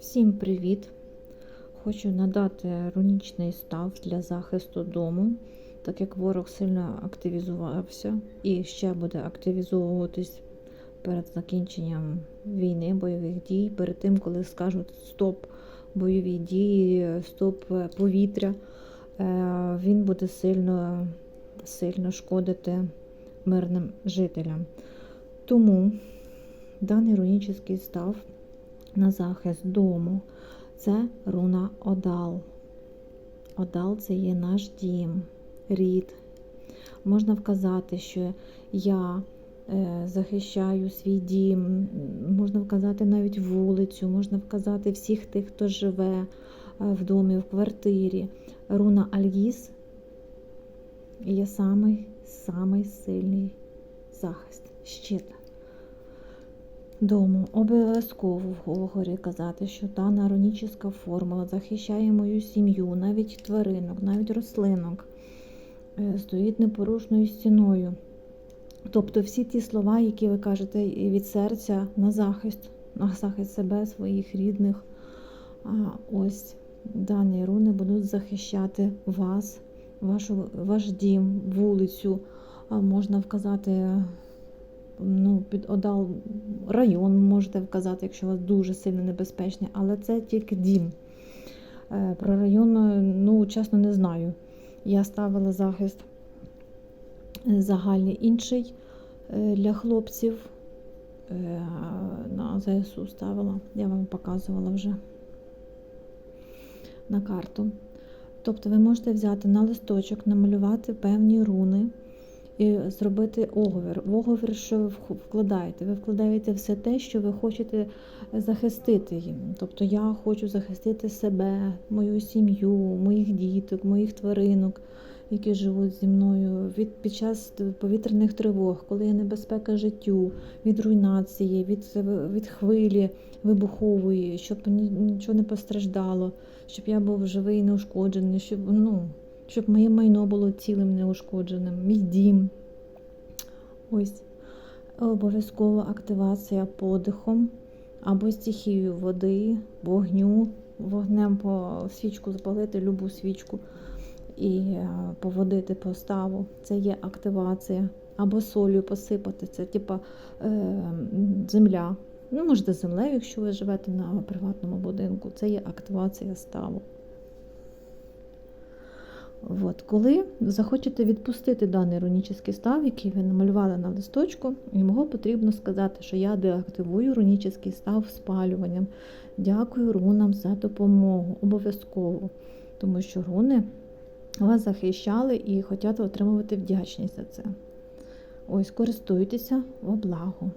Всім привіт! Хочу надати рунічний став для захисту дому, так як ворог сильно активізувався і ще буде активізовуватись перед закінченням війни, бойових дій, перед тим, коли скажуть стоп бойові дії, стоп повітря, е, він буде сильно, сильно шкодити мирним жителям. Тому даний рунічний став на захист дому. Це руна Одал. Одал це є наш дім, рід. Можна вказати, що я е, захищаю свій дім, можна вказати навіть вулицю, можна вказати всіх тих, хто живе е, в домі, в квартирі. Руна Альгіс є самий, самий сильний захист, щит дому. Обов'язково вгорі казати, що дана рунічна формула захищає мою сім'ю, навіть тваринок, навіть рослинок, е, стоїть непорушною стіною. Тобто всі ті слова, які ви кажете від серця на захист, на захист себе, своїх рідних, ось дані руни будуть захищати вас, вашу, ваш дім, вулицю, можна вказати під одал район можете вказати, якщо у вас дуже сильно небезпечний, але це тільки дім. Е, Про район, ну, чесно, не знаю. Я ставила захист е, загальний інший е, для хлопців. На ЗСУ ставила, я вам показувала вже на карту. Тобто ви можете взяти на листочок, намалювати певні руни і зробити оговір. В оговір, що ви вкладаєте? Ви вкладаєте все те, що ви хочете захистити їм. Тобто я хочу захистити себе, мою сім'ю, моїх діток, моїх тваринок, які живуть зі мною від під час повітряних тривог, коли є небезпека життю, від руйнації, від, від хвилі вибухової, щоб нічого не постраждало, щоб я був живий неушкоджений, щоб ну щоб моє майно було цілим неушкодженим, мій дім. Ось обов'язкова активація подихом або стихією води, вогню, вогнем по свічку запалити, любу свічку і е, поводити поставу. Це є активація. Або солью посипати, це типа е, земля. Ну, можете землею, якщо ви живете на приватному будинку, це є активація ставу. От, Коли захочете відпустити даний рунічний став, який ви намалювали на листочку, його потрібно сказати, що я деактивую рунічний став спалюванням. Дякую рунам за допомогу. Обов'язково. Тому що руни вас захищали і хочуть отримувати вдячність за це. Ось, користуйтеся во благо.